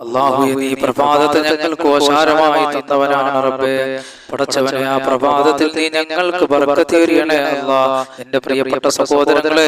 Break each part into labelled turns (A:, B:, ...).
A: അള്ളാഹു പ്രഭാതത്തെ ഞങ്ങൾക്ക് ഓശാരമായി തന്നവനാണ് റബ്ബേ. പടച്ചവനെ ആ പ്രഭാതത്തിൽ നീ ഞങ്ങൾക്ക് ബർക്കത്തേറിയണേ അല്ലാ. എന്റെ പ്രിയപ്പെട്ട സഹോദരങ്ങളെ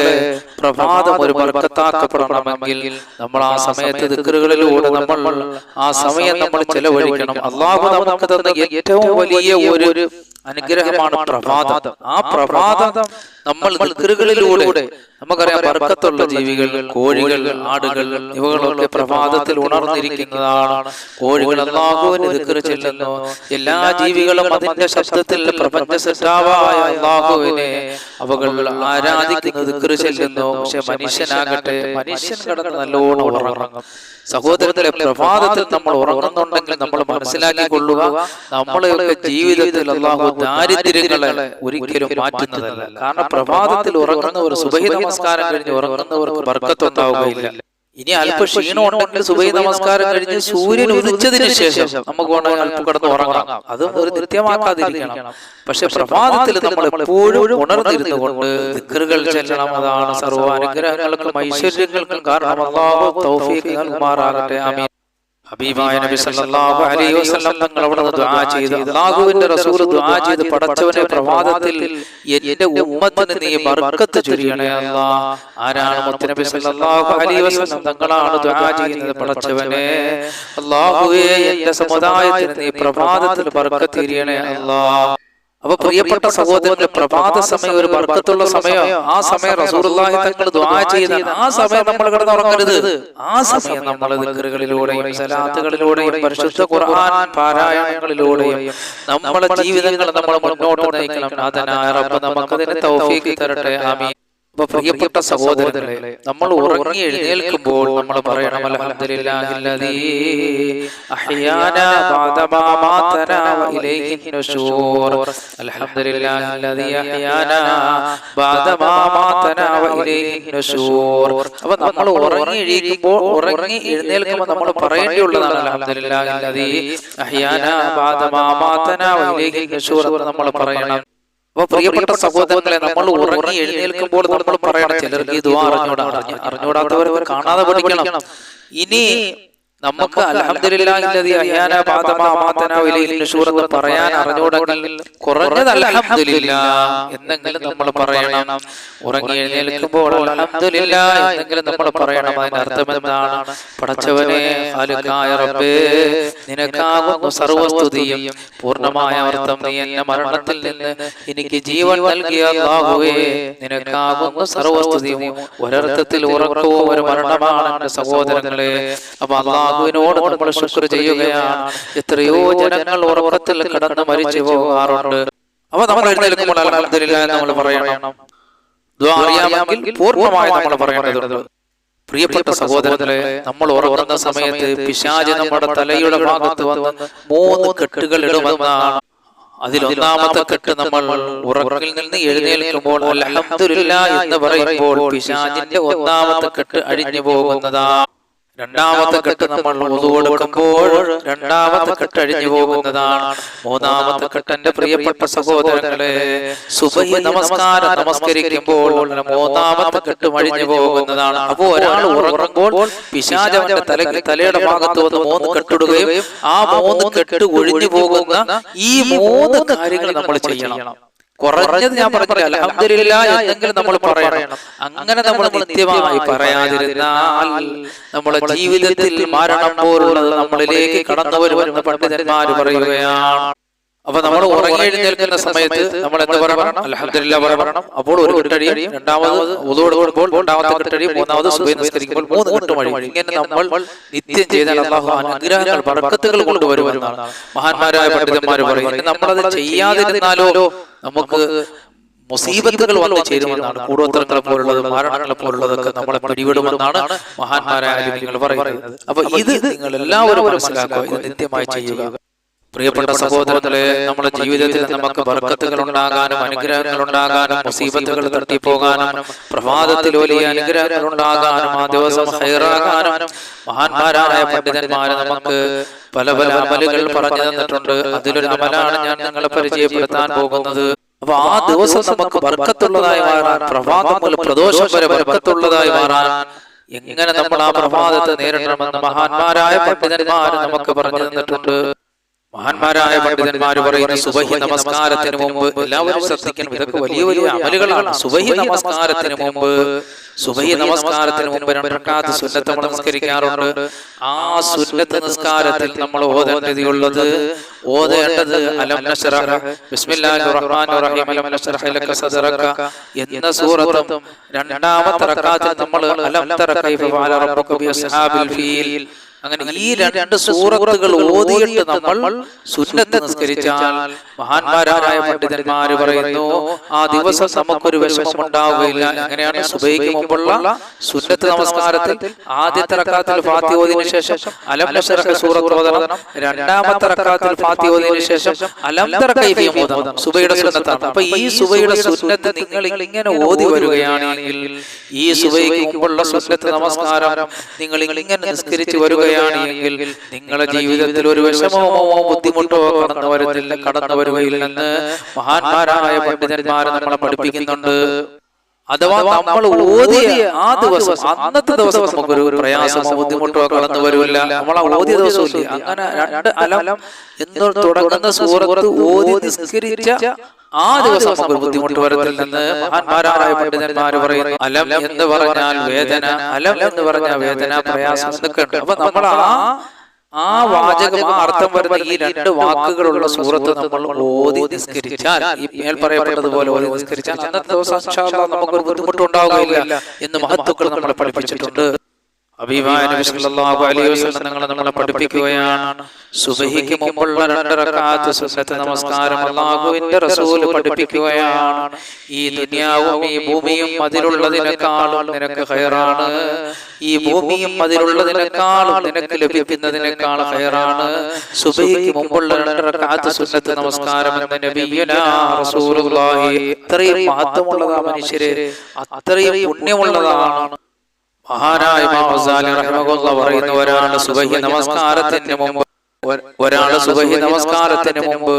A: പ്രഭാതം ഒരു ബർക്കത്താക്കപ്പെടണമെങ്കിൽ നമ്മൾ ആ സമയത്ത് ദിക്കറുകളിലൂടെ നമ്മൾ ആ സമയം നമ്മൾ ചെലവഴിക്കണം. അള്ളാഹു നമുക്ക് തന്ന ഏറ്റവും വലിയ ഒരു അനുഗ്രഹമാണ് പ്രഭാതം. ആ പ്രഭാതം നമ്മൾ ദിക്കറുകളിലൂടെ നമുക്കറിയാം ബർക്കത്തുള്ള ജീവികൾ കോഴികൾ ആടുകൾ ഇവകളൊക്കെ പ്രഭാതത്തിൽ ഉണർന്നിരിക്കുന്നതാണ്. കോഴികൾ അള്ളാഹുവിന് ദിക്കറ് ചെല്ലുന്നു. എല്ലാ ജീവികളും അതിന്റെ ശബ്ദത്തിൽ പ്രപഞ്ച സൃഷ്ടാവായ അള്ളാഹുവിനെ അവകൾ ആരാധിക്കുന്ന ദിക്കറ് ചെല്ലുന്നു. പക്ഷെ മനുഷ്യനാകട്ടെ മനുഷ്യൻ കടന്ന് നല്ലോണം ഉറങ്ങും. സഹോദരത്തിലെ പ്രഭാതത്തിൽ നമ്മൾ ഉറങ്ങുന്നുണ്ടെങ്കിൽ നമ്മൾ മനസ്സിലാക്കിക്കൊള്ളുക നമ്മളെയൊക്കെ ജീവിതത്തിൽ അള്ളാഹു ദാരിദ്ര്യങ്ങളെ ഒരിക്കലും മാറ്റുന്നതല്ല. കാരണം പ്രഭാതത്തിൽ ഉറങ്ങുന്നവർ സുബഹി നമസ്കാരം കഴിഞ്ഞ് ഉറങ്ങുന്നവർക്ക് ബർക്കത്തുണ്ടാവുകയില്ല ഇനി അല്പ ക്ഷീണം ഉണ്ടെങ്കിൽ സുബൈ നമസ്കാരം കഴിഞ്ഞ് സൂര്യൻ ഉദിച്ചതിന് ശേഷം നമുക്ക് വേണമെങ്കിൽ അല്പം കിടന്ന് ഉറങ്ങാം. അത് ഒരു നിത്യമാക്കാതിരിക്കണം പക്ഷെ പ്രഭാതത്തിൽ നമ്മൾ എപ്പോഴും ഉണർന്നിരുന്നു കൊണ്ട് ദിക്കറുകൾ ചെല്ലണം. അതാണ് സർവ അനുഗ്രഹങ്ങൾക്കും ഐശ്വര്യങ്ങൾക്കും കാരണം അള്ളാഹു തൗഫീഖ് നൽകുമാറാകട്ടെ. ആമീൻ. ഹബീബായ നബി സല്ലല്ലാഹു അലൈഹി വസല്ലം തങ്ങൾ അവിടെ ദുആ ചെയ്തു അല്ലാഹുവിന്റെ റസൂൽ ദുആ ചെയ്തു പടച്ചവനെ പ്രഭാതത്തിൽ എന്റെ ഉമ്മത്തിന് നീ ബർക്കത്ത് ചൊരിയണേ അല്ലാ. ആരാണ് മുത്തനബി സല്ലല്ലാഹു അലൈഹി വസല്ലം തങ്ങളാണ് ദുആ ചെയ്യുന്നത് പടച്ചവനെ അല്ലാഹുവേ എന്റെ സമുദായത്തിന് നീ പ്രഭാതത്തിൽ ബർക്കത്ത് ചൊരിയണേ അല്ലാ. അപ്പൊ പ്രിയപ്പെട്ട സഹോദരന്റെ പ്രഭാത സമയം ഒരു വർക്കത്തുള്ള സമയം. ആ സമയം റസൂലുള്ളാഹി തങ്ങൾ ദുആ ചെയ്ത ആ സമയം നമ്മൾ കിടന്നുറങ്ങരുത് ആ സമയം നമ്മൾ ദിക്റുകളിലൂടെയും സലാത്തുകളിലൂടെയും പരിശുദ്ധ ഖുർആൻ പാരായണങ്ങളിലൂടെയും നമ്മളെ ജീവിതങ്ങൾ നമ്മൾ മുന്നോട്ട് നയിക്കണം. അതിനായ റബ്ബ് നമുക്കതിന് തൗഫീഖ് തരട്ടെ. ആമീൻ. അപ്പൊ പ്രിയപ്പെട്ട സഹോദരങ്ങളെ നമ്മൾ ഉറങ്ങി എഴുന്നേൽക്കുമ്പോൾ നമ്മൾ പറയണം അപ്പൊ നമ്മൾ ഉറങ്ങി എഴുന്നേൽക്കുമ്പോൾ ഉറങ്ങി എഴുന്നേൽക്കുമ്പോൾ നമ്മൾ പറയേണ്ടിയുള്ളതാണ് എന്ന് നമ്മൾ പറയണം. അപ്പൊ പ്രിയപ്പെട്ട സഹോദരങ്ങളെ നമ്മൾ ഉറങ്ങി എഴുന്നേൽക്കുമ്പോൾ നമ്മൾ പറയണം ചിലർക്ക് ഇത് അറിഞ്ഞൂടാ അറിഞ്ഞ കാണാതെ പഠിക്കണം. ഇനി നമുക്ക് അൽഹംദുലില്ലാഹില്ലദീ അഹ്യാനാ ബഅദമാ അമാതനാ ഇലൈഹി നുശൂർ എന്ന് പറയാൻ അറിഞ്ഞൂടെങ്കിൽ കുറഞ്ഞത് അൽഹംദുലില്ലാ എന്നെങ്കിലും നമ്മൾ പറയണം. ഉറങ്ങി എഴുന്നേൽക്കുമ്പോൾ അലഹമില്ല എന്നെങ്കിലും നമ്മൾ പറയണം. അതിന്റെ അർത്ഥം എന്താണ്? പടച്ചവനെ ഖാലിഖായ റബ്ബേ നിനക്കാകുന്നു സർവസ്തുതിയും. പൂർണമായ അർത്ഥം നീ എന്നെ മരണത്തിൽ നിന്ന് എനിക്ക് ജീവൻ നൽകിയ അല്ലാഹുവേ നിനക്കാകുന്നു സർവസ്തുതിയും. ഒരർത്ഥത്തിൽ ഉറക്കവും ഒരു മരണമാണ് സഹോദരങ്ങളെ. അപ്പൊ അള്ളാഹുവിനോട് നമ്മൾ ശുക്ർ ചെയ്യുകയാണ്. എത്രയോ ജനങ്ങൾ ഉറക്കത്തിൽ കിടന്ന് മരിച്ചു പോകാറുണ്ട്. അപ്പൊ നമ്മൾ എഴുന്നേൽക്കുമ്പോൾ നമ്മൾ പറയണം. അറിയാമെങ്കിൽ പൂർണമായി നമ്മൾ പറയേണ്ടതുണ്ട്. പ്രിയപ്പെട്ട സഹോദരങ്ങളെ നമ്മൾ ഉറങ്ങുന്ന സമയത്ത് പിശാച് നമ്മുടെ തലയുടെ ഭാഗത്ത് വന്ന് മൂന്ന് കെട്ടുകൾ ഇടുമെന്നാണ്. അതിലൊന്നാമത്തെ കെട്ട് നമ്മൾ ഉറക്കിൽ നിന്ന് എഴുന്നേൽക്കുമ്പോൾ അൽഹംദുലില്ലാ എന്ന് പറയുമ്പോൾ പിശാചിന്റെ ഒന്നാമത്തെ കെട്ട് അഴിഞ്ഞു പോകുന്നതാ. രണ്ടാമത്തെ കെട്ട് നമ്മൾ കൊടുക്കുമ്പോൾ രണ്ടാമത്തെ കെട്ട് അഴിഞ്ഞു പോകുന്നതാണ്. മൂന്നാമത്തെ കെട്ട് എന്റെ പ്രിയപ്പെട്ട സഹോദരങ്ങളെ സുബഹി നമസ്കാരം നമസ്കരിക്കുമ്പോൾ മൂന്നാമത്തെ കെട്ട് അഴിഞ്ഞു പോകുന്നതാണ്. അപ്പോ ഒരാൾ ഉറങ്ങുമ്പോൾ പിശാചവന്റെ തല തലയുടെ ഭാഗത്ത് വന്ന് മൂന്ന് കെട്ടിടുകയും ആ മൂന്ന് കെട്ട് ഒഴിഞ്ഞു പോകുന്ന ഈ മൂന്ന് കാര്യങ്ങൾ നമ്മൾ ചെയ്യണം. കുറഞ്ഞത് ഞാൻ പറഞ്ഞില്ല. അലഹമില്ല എന്നെങ്കിലും നമ്മൾ പറയണം. അങ്ങനെ നമ്മൾ നിത്യമായി പറയാതിരുന്നാൽ നമ്മുടെ ജീവിതത്തിൽ മരണം പോലുള്ളത് നമ്മളിലേക്ക് കടന്നു വരുമെന്ന് പണ്ഡിതന്മാര് പറയുകയാണ്. അപ്പൊ നമ്മൾ ഉറങ്ങി എഴുന്നേൽക്കുന്ന സമയത്ത് നമ്മൾ എന്ത് പറയണം? അലഹദില്ല പറയണം. അപ്പോൾ ഒരു കെട്ടടിയും രണ്ടാമത് ഉതോട് കൊടുക്കുമ്പോൾ രണ്ടാമത്തെ കെട്ടടി മൂന്നാമത് സുബൈ നിസ്കരിക്കുമ്പോൾ മൂന്ന് കെട്ടും വഴി. ഇങ്ങനെ നമ്മൾ നിത്യം ചെയ്താൽ അള്ളാഹു അനുഗ്രഹങ്ങൾ ബർക്കത്തുകൾ കൊണ്ടുവരുമെന്നാണ്. മഹാന്മാരായ പണ്ഡിതന്മാർ പറയുന്നത് നമ്മളത് ചെയ്യാതിരുന്നാലോ നമുക്ക് മുസീബത്തുകൾ വന്ന് ചേരുമെന്നാണ്. കൂടോത്രങ്ങളെ പോലുള്ളത് മരണങ്ങളെ പോലുള്ളതൊക്കെ നമ്മളെ പിടിവിടുമെന്നാണ് മഹാന്മാരായ ആലിമീങ്ങൾ പറയുന്നത്. അപ്പൊ ഇത് നിങ്ങൾ എല്ലാവരും മനസ്സിലാക്കുക. ഇത് നിത്യമായി ചെയ്യുക. പ്രിയപ്പെട്ട സഹോദരങ്ങളെ നമ്മുടെ ജീവിതത്തിൽ നമുക്ക് ബർക്കത്തുകൾ ഉണ്ടാകാനും അനുഗ്രഹങ്ങൾ ഉണ്ടാകാനും മുസീബത്തുകൾ തട്ടിപ്പോകാനും പ്രഭാതത്തിൽ വലിയ അനുഗ്രഹങ്ങൾ ഉണ്ടാകാനും ആ ദിവസം ഹൈറാകാനും മഹാന്മാരായ പണ്ഡിതന്മാരെ നമുക്ക് പല പല അമലുകൾ പറഞ്ഞു തന്നിട്ടുണ്ട്. അതിലൊരു അമലാണ് ഞാൻ നിങ്ങളെ പരിചയപ്പെടുത്താൻ പോകുന്നത്. അപ്പൊ ആ ദിവസം നമുക്ക് ബർക്കത്തുള്ളതായി മാറാൻ പ്രഭാതം മുതൽ പ്രദോഷം വരെ ബർക്കത്തുള്ളതായി മാറാൻ എങ്ങനെ നമ്മൾ ആ പ്രഭാതത്തെ നേരിടണമെന്ന് മഹാന്മാരായ പണ്ഡിതന്മാർ നമുക്ക് പറഞ്ഞു തന്നിട്ടുണ്ട്. മഹാന്മാരായ പണ്ഡിതന്മാർ പറയുന്ന സുബഹി നമസ്കാരത്തിന് മുമ്പ് എല്ലാവരും ശ്രദ്ധിക്കണം. ഇതൊക്കെ വലിയ വലിയ അമലുകളാണ് സുബഹി നമസ്കാരത്തിന് മുമ്പ് സുബഹി നമസ്കാരത്തിന് മുമ്പ് രണ്ടക്കാത്ത സുന്നത്ത് നമസ്കരിക്കാറുണ്ട്. ആ സുന്നത്ത് നമസ്കാരത്തിൽ നമ്മൾ ഓതേണ്ടതിയുള്ളത് ഓതേണ്ടത് അലം നശ്റഹ ബിസ്മില്ലാഹിർ റഹ്മാനിർ റഹീം. അലം നശ്റഹ ലക സദറക എന്ന സൂറത്തും രണ്ടാമത്തെ റക്അത്തിൽ നമ്മൾ അലം തറ കൈഫ ഫഅല റബ്ബുക ബി അസ്ഹാബിൽ ഫീൽ. അങ്ങനെ ഈ രണ്ട് സൂറത്തുകൾ ഓതിയിട്ട് നമ്മൾ സുന്നത്ത് നിസ്കരിച്ചാൽ മഹാന്മാരായ പണ്ഡിതന്മാർ പറയുന്നു ആ ദിവസം നമുക്കൊരു വിഷമം ഉണ്ടാവുകയില്ല അങ്ങനെയാണ് സുബൈക്ക് മുമ്പുള്ള സുന്നത്ത് നമസ്കാരത്തിൽ ആദ്യത്തെ റക്കാത്തിൽ ഫാത്തി ഓതിയതിനു ശേഷം അലം നശ്റഹ സൂറത്ത് ഓതണം. രണ്ടാമത്തെ റക്കാത്തിൽ ഫാത്തി ഓതിയതിനു ശേഷം അലം തറ കൈഫിയം ഓതണം. സുബൈയുടെ സുന്നത്താണ്. അപ്പൊ ഈ സുബൈയുടെ സുന്നത്ത് നിങ്ങൾ ഇങ്ങനെ ഓതി വരികയാണെങ്കിൽ ഈ സുബൈക്ക് മുമ്പുള്ള സുന്നത്ത് നമസ്കാരം നിങ്ങൾ ഇങ്ങനെ നിസ്കരിച്ച് വരികയാണെങ്കിൽ നിങ്ങളുടെ ജീവിതത്തിൽ ഒരു വിഷമമോ ബുദ്ധിമുട്ടോ കടന്നു വരുന്നില്ല കടന്നു വരുകയില്ലെന്ന് മഹാന്മാരായ പണ്ഡിതന്മാരെ നമ്മളെ പഠിപ്പിക്കുന്നുണ്ട്. അഥവാ നമ്മൾ ഓതിയ ആ ദിവസം അന്നത്തെ ദിവസം നമുക്കൊരു പ്രയാസമോ ബുദ്ധിമുട്ടോ കടന്നു വരില്ല നമ്മൾ ഓതിയ ദിവസമില്ലേ. അങ്ങനെ രണ്ട് അലം എന്ന് തുടങ്ങുന്ന സൂറത്ത് ഓതി നിസ്കരിച്ച ആ ദിവസം നമുക്ക് ബുദ്ധിമുട്ട് വരത്തില്ലെന്ന് മഹാന്മാരായ പണ്ഡിതന്മാർ പറയുന്നു അലം എന്ന് പറഞ്ഞാൽ വേദന അലം എന്ന് പറഞ്ഞാൽ വേദന പ്രയാസം എന്നൊക്കെ ഉണ്ട്. അപ്പൊ നമ്മൾ ആ ആ വാചകം അർത്ഥം വരുന്ന ഈ രണ്ട് വാക്കുകളുള്ള സൂറത്ത് നമ്മൾ ഓതി നിസ്കരിച്ചാൽ ഈ മേൽ പറയപ്പെട്ടതുപോലെ ഓതി നിസ്കരിച്ചാൽ അന്നത്തെ ദിവസം നമുക്കൊരു ബുദ്ധിമുട്ടുണ്ടാവുകയില്ല എന്ന് മഹത്വക്കൾ നമ്മളെ പഠിപ്പിച്ചിട്ടുണ്ട്. വസല്ലം നമ്മളെ പഠിപ്പിക്കുകയാണ്. സുബഹിക്ക് മുമ്പുള്ള രണ്ട് റക്അത്ത് സുന്നത്ത് നമസ്കാരം അള്ളാഹുവിന്റെ റസൂൽ പഠിപ്പിക്കുകയാണ്. ഈ ദുനിയാവും ഈ ഭൂമിയും അതിലുള്ളതിനേക്കാളും നിനക്ക് ഖൈറാണ്. ഈ ഭൂമിയും അതിലുള്ളതിനേക്കാളും നിനക്ക് ലഭിക്കുന്നതിനേക്കാൾ ഖൈറാണ്. സുബഹിക്ക് മുമ്പുള്ള രണ്ട് റക്അത്ത് സുന്നത്ത് നമസ്കാരം എന്ന നബിയുനാ റസൂലുള്ളാഹി. അത്രയും മഹത്വമുള്ളതാ മനുഷ്യരെ. അത്രയും പുണ്യമുള്ളതാണ്. മഹാനായ പറയുന്ന ഒരാളുടെ സുബഹി നമസ്കാരത്തിന് മുമ്പ് ഒരാൾ സുബഹി നമസ്കാരത്തിന് മുമ്പ്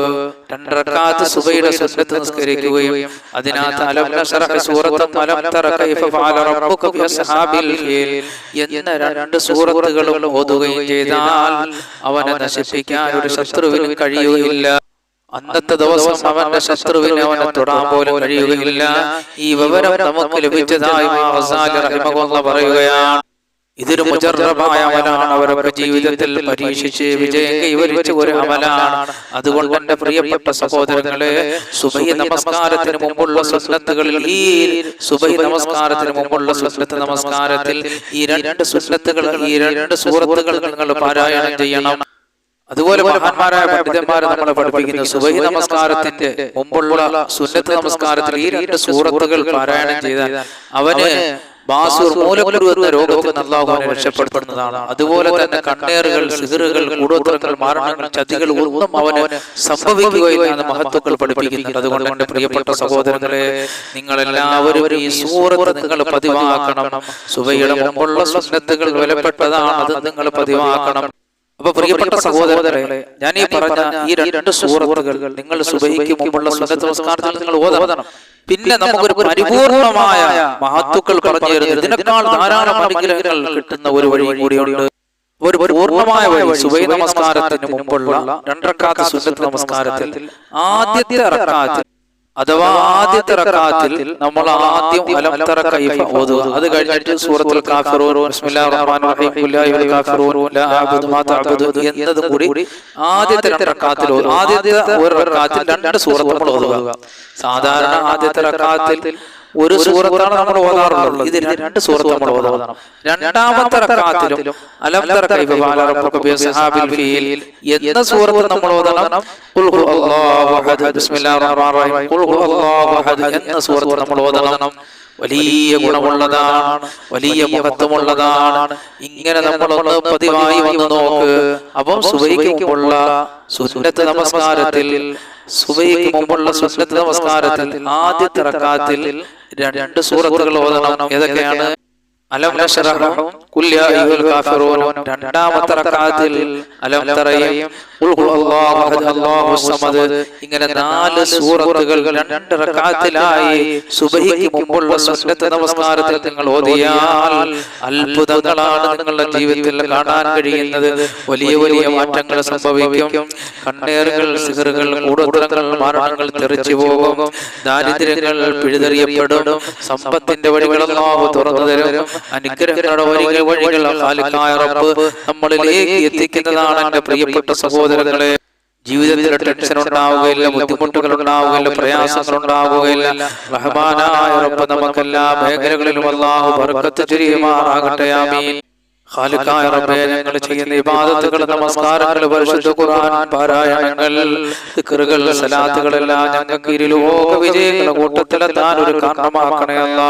A: രണ്ടരക്കാത്ത് സുബഹിയുടെ സുന്നത്ത് നിസ്കരിക്കുകയും അതിനകത്ത് എന്ന രണ്ട് സൂറത്തുകളും ഓതുകയും ചെയ്താൽ അവനെ നശിപ്പിക്കാൻ ഒരു ശത്രുവിന് കഴിയുകയില്ല. അന്നത്തെ ദിവസം അവന്റെ ശത്രുവിനെ അവനെ തൊടാൻ പോലും കഴിയുകയില്ല. ഈ വിവരം നമുക്ക് ലഭിച്ചതായി പറയുകയാണ്. ഇതൊരു മുജറബായ അമലാണ് അവരവരുടെ ജീവിതത്തിൽ പരീക്ഷിച്ച് വിജയം കൈവരിച്ച ഒരു അമലാണ്. അതുകൊണ്ട് എന്റെ പ്രിയപ്പെട്ട സഹോദരങ്ങളെ സുബൈ നമസ്കാരത്തിന് മുമ്പുള്ള സുന്നത്തുകളിൽ ഈ സുബൈ നമസ്കാരത്തിന് മുമ്പുള്ള സുന്നത്ത് നമസ്കാരത്തിൽ ഈ രണ്ട് സുന്നത്തുകൾ ഈ രണ്ട് സൂറത്തുകൾ നിങ്ങൾ പാരായണം ചെയ്യണം. അതുപോലെ മഹാന്മാരായ പണ്ഡിതന്മാരെ നമ്മളെ പഠിപ്പിക്കുന്ന സുബഹി നമസ്കാരത്തിന്റെ മുമ്പുള്ള സുന്നത്ത് നമസ്കാരത്തിൽ ഈ രണ്ട് സൂറത്തുകൾ പാരായണം ചെയ്താൽ അവന് ബാസൂർ മൂലക്കുരു എന്ന രോഗത്തിൽ രക്ഷപ്പെടുത്തുന്നതാണ്. അതുപോലെ തന്നെ കണ്ണേറുകൾ സിഹറുകൾ കൂടോത്രങ്ങൾ മാരണങ്ങൾ ചതികൾ ഒന്നും അവന് സംഭവിക്കുകയില്ല എന്ന് മഹത്വങ്ങൾ പഠിപ്പിക്കുന്നുണ്ട് അതുകൊണ്ട് എന്റെ പ്രിയപ്പെട്ട സഹോദരങ്ങളെ നിങ്ങൾ എല്ലാവരും ഈ സൂറത്ത് നിങ്ങൾ പതിവാക്കണം. സുബയുടെ മുമ്പുള്ള സ്വപ്നത്തുകൾ വിലപ്പെട്ടതാണ്. അത് നിങ്ങൾ പതിവാക്കണം. അപ്പൊ പ്രിയപ്പെട്ട സഹോദരങ്ങളെ ഞാൻ ഈ പറഞ്ഞ ഈ രണ്ട് സൂറത്തുകൾ നിങ്ങൾ സുബഹിക്ക് മുമ്പുള്ള സുന്നത്ത് നമസ്കാരത്തിൽ നിങ്ങൾ ഓതണം. പിന്നെ നമുക്കൊരു പരിപൂർണമായ മഹത്തുക്കൾ പറഞ്ഞു തരുന്നത് ഇതിനേക്കാൾ ധാരാളം അനുഗ്രഹങ്ങൾ കിട്ടുന്ന ഒരു വഴി കൂടിയുണ്ട്. ഒരു പൂർണമായ വഴി സുബൈ നമസ്കാരത്തിന് മുമ്പുള്ള രണ്ടക്കാത്ത സുന്നത്ത് നമസ്കാരത്തിൽ ആദ്യത്തെ റക്കാത്തിൽ അഥവാ ആദ്യത്തെ റക്കാത്തിൽ നമ്മൾ ആദ്യം അലം തറ കൈഫ ഓതുക. അത് കഴിഞ്ഞിട്ട് സൂറത്തുൽ കാഫിറൂൻ. ബിസ്മില്ലാഹിർ റഹ്മാനിർ റഹീം. ഖുല്ലാഹി വൽ കാഫിറൂൻ. ലാ അഅബുദു മാ തഅബുദു എന്നതും കൂടി ആദ്യത്തെ റക്കാത്തിൽ ഓതുക. ആദ്യത്തെ ഒരു റക്കാത്തിൽ രണ്ട് സൂറത്തുകൾ നമ്മൾ ഓതുക. സാധാരണ ആദ്യത്തെ റക്കാത്തിൽ ഒരു സൂറത്താണ് നമ്മൾ ഓതാറുള്ളത്. ഇത് രണ്ട് സൂറത്ത് നമ്മൾ രണ്ടാമത്തെ റക്കാത്തിലും ഫീൽ. എന്ന സൂറത്ത് നമ്മൾ ഓതണം? ഖുൽ ഹു അല്ലാഹു അഹദ്. ബിസ്മില്ലാഹിർ റഹ്മാനിർ റഹീം ഖുൽ അഹദ് എന്ന സൂറത്ത് നമ്മൾ ഓതണം. വലിയ ഗുണമുള്ളതാണ്. വലിയ മഹത്വമുള്ളതാണ് ഇങ്ങനെ നമ്മളൊന്ന് പതിവായി വന്ന് നോക്ക്. അപ്പം സുബൈക്കുമുള്ള സുന്നത്ത് നമസ്കാരത്തിൽ സുബൈക്ക് മുമ്പുള്ള സുന്നത്ത് നമസ്കാരത്തിൽ ആദ്യത്തെ റക്കാത്തിൽ രണ്ട് സൂറത്തുകൾ ഓതണം. ഏതൊക്കെയാണ്? അലം നശ്റഹും രണ്ടാമത്തെ റക്അത്തിൽ അലം തറയും ഖുൽ ഹുവല്ലാഹു അഹദ് അല്ലാഹു ഇങ്ങനെ നാല് സൂറത്തുകൾ രണ്ട് റക്കാത്തിലായി സുബഹിക്ക് മുമ്പുള്ള സുന്നത്ത് നമസ്കാരത്തിൽ നിങ്ങൾ ഓതിയാൽ അത്ഭുതങ്ങളാണ് നിങ്ങളുടെ ജീവിതത്തിൽ കാണാൻ കഴിയുന്നത്. വലിയ വലിയ മാറ്റങ്ങൾ സംഭവിക്കും. കണ്ണേറുകൾ സിഹറുകൾ കൂടുതലങ്ങൾ മരണങ്ങൾ തെറിച്ചു പോകും. ദാരിദ്ര്യങ്ങൾ പിഴുതെറിയപ്പെടും. സമ്പത്തിന്റെ വഴികളെല്ലാം തുറന്നു തരും. അനുഗ്രഹങ്ങളുടെ വഴികൾ വഴികൾ റബ്ബ് നമ്മളിലേക്ക് എത്തിക്കുന്നതാണ് എന്റെ പ്രിയപ്പെട്ട സഹോദരങ്ങളെ. ജീവിതത്തിൽ ടെൻഷൻ ഉണ്ടാവുകയില്ല ബുദ്ധിമുട്ടുകൾ ഉണ്ടാവുകയില്ല പ്രയാസങ്ങൾ ഉണ്ടാവുകയില്ല. റഹ്മാനായ റബ്ബ് നമുക്കെല്ലാ മേഖലകളിലും അല്ലാഹു ബർക്കത്ത് ചൊരിയുമാറാകട്ടെ ആമീൻ. ഖാലിഖായ റബ്ബേ ഞങ്ങൾ ചെയ്യുന്ന ഇബാദത്തുകൾ നമസ്കാരങ്ങൾ പരിശുദ്ധ ഖുർആൻ പാരായണങ്ങൾ ദിക്റുകൾ സലാത്തുകളെല്ലാം ഞങ്ങൾക്ക് ഇരുലോക വിജയങ്ങളുടെ താൻ ഒരു കാരണമാക്കണേ അല്ല.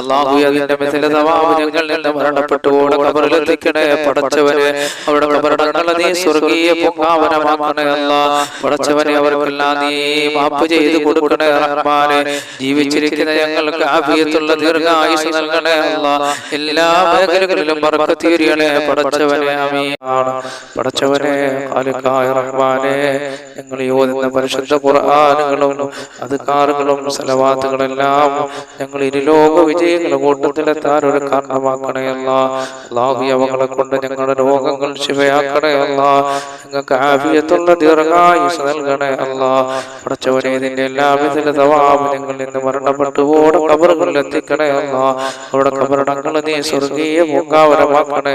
A: അല്ലാഹു അതിന്റെ മിഥില തവാവ് ഞങ്ങൾ നിന്ന് മരണപ്പെട്ടു ഓടെ കബറിലെത്തിക്കണേ പടച്ചവനെ. അവിടെ കബറടങ്ങളെ നീ സ്വർഗീയ പൊങ്കാവനമാക്കണേ അല്ല. പടച്ചവനെ അവർക്കെല്ലാം നീ മാപ്പ് ചെയ്ത് കൊടുക്കണേ റഹ്മാനെ. ജീവിച്ചിരിക്കുന്ന ഞങ്ങൾക്ക് ആഫിയത്തുള്ള ദീർഘായുസ് നൽകണേ അല്ല. എല്ലാ മേഖലകളിലും ബർക്കത്ത് ചെയ്യണേ പടച്ചവനെ അമീനാണ് പടച്ചവനെ ഖാലിഖായ റഹ്മാനെ ഞങ്ങൾ ഓതുന്ന പരിശുദ്ധ ഖുർആാനുകളും അധികാറുകളും സലവാത്തുകളെല്ലാം ഞങ്ങൾ ഇരുലോക വിജയങ്ങളുടെ കൂട്ടത്തിലെത്താൻ ഒരു കാരണമാക്കണയല്ല അള്ളാഹു അവങ്ങളെ കൊണ്ട് ഞങ്ങളുടെ രോഗങ്ങൾ ശിവയാക്കണയല്ല നിങ്ങൾക്ക് ഞങ്ങൾക്ക് ആഫിയത്തുള്ള ദീർഘായുസ് നൽകണേ അല്ല. പടച്ചവനെ ഇതിന്റെ എല്ലാവിധ തവാബ് ഞങ്ങൾ ഇന്ന് മരണപ്പെട്ടു ഓടെ കബറുകളിൽ എത്തിക്കണേ അല്ല. അവിടെ കബറടങ്ങൾ നീ സ്വർഗീയ പൂങ്കാവരമാക്കണേ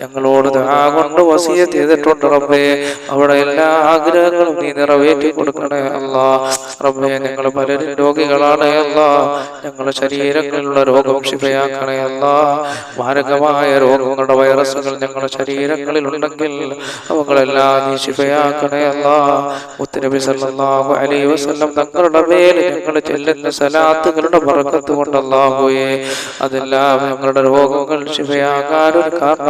A: ഞങ്ങളോട് കൊണ്ട് വസിയ ചെയ്തിട്ടുണ്ട് റബ്ബേ. അവിടെ എല്ലാ ആഗ്രഹങ്ങളും നീ നിറവേറ്റി കൊടുക്കണേ അല്ല. റബ്ബേ ഞങ്ങൾ പലരും രോഗികളാണ് അല്ല. ഞങ്ങളുടെ ശരീരങ്ങളിലുള്ള രോഗം ക്ഷിപയാക്കണേ അല്ല. മാരകമായ രോഗങ്ങളുടെ വൈറസുകൾ ഞങ്ങളുടെ ശരീരങ്ങളിൽ ഉണ്ടെങ്കിൽ അവകളെല്ലാം നീ ശിപയാക്കണേ അല്ല. മുത്തനബി സല്ലല്ലാഹു അലൈഹി വസല്ലം തങ്ങളുടെ മേൽ ഞങ്ങൾ ചെല്ലുന്ന സലാത്തുകളുടെ ബർക്കത്ത് കൊണ്ട് അല്ലാഹുവേ അതെല്ലാം ഞങ്ങളുടെ രോഗങ്ങൾ ശിവയാകാൻ ഒരു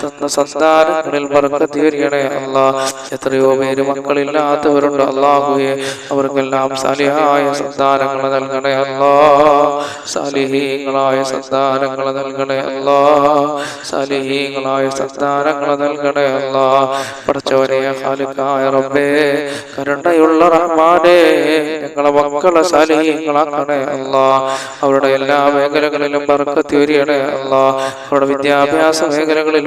A: തന്ന സന്താനങ്ങളിൽ ബർക്കത്ത് ചെയ്യണേ അല്ലാ എത്രയോ പേര് മക്കളില്ലാത്തവരുണ്ട് അള്ളാഹുയെ അവർക്കെല്ലാം സാലിഹായ സന്താനങ്ങൾ നൽകണേ അല്ലാ സാലിഹീങ്ങളായ സന്താനങ്ങൾ നൽകണേ അല്ലാ സാലിഹീങ്ങളായ സന്താനങ്ങൾ നൽകണേ അല്ലാ പഠിച്ചവരെ റബ്ബേ കരുണയുള്ള റഹ്മാനെ ഞങ്ങളെ മക്കളെ സാലിഹീങ്ങളാക്കണേ അല്ല അവരുടെ എല്ലാ മേഖലകളിലും ബർക്കത്ത് വരികണേ അല്ല അവരുടെ വിദ്യാഭ്യാസ മേഖലകളിൽ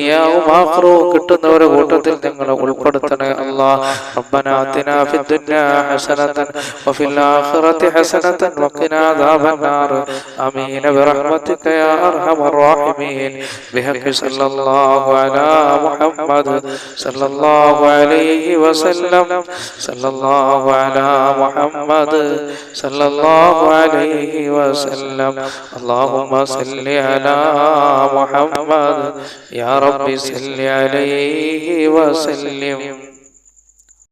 A: ദുനിയാവും ആഹ്റവും കിട്ടുന്നവരെ കൂട്ടത്തിൽ ഞങ്ങളെ ഉൾപ്പെടുത്തണേ അല്ല ربنا آتنا في الدنيا حسنة وفي الآخرة حسنة وقنا عذاب النار آمين برحمتك يا أرحم الراحمين بحق صلى الله على محمد صلى الله عليه وسلم صلى الله على محمد صلى الله عليه وسلم اللهم صل على محمد يا رب صل عليه وسلم